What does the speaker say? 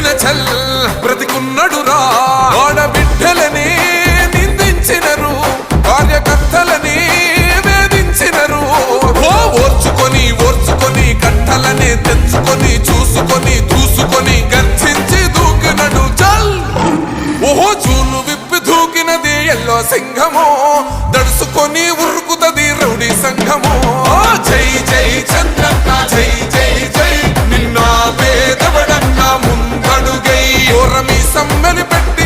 నిందించిన చల్ బ్రతికున్నడురా. ఆడబిడ్డలని నిందించినరు. కార్యకర్తలని వేధించినరు. ఓర్చుకొని ఓర్చుకొని కట్టలనే తెచ్చుకొని చూసుకొని దూసుకొని గర్జించి దూకినడు చల్. ఓహో చూలు విప్పి దూకినది ఎల్లో సింహము. దడుసుకొని ఉరుకుతది ఎర్రమీ సమ్మెను పెట్టి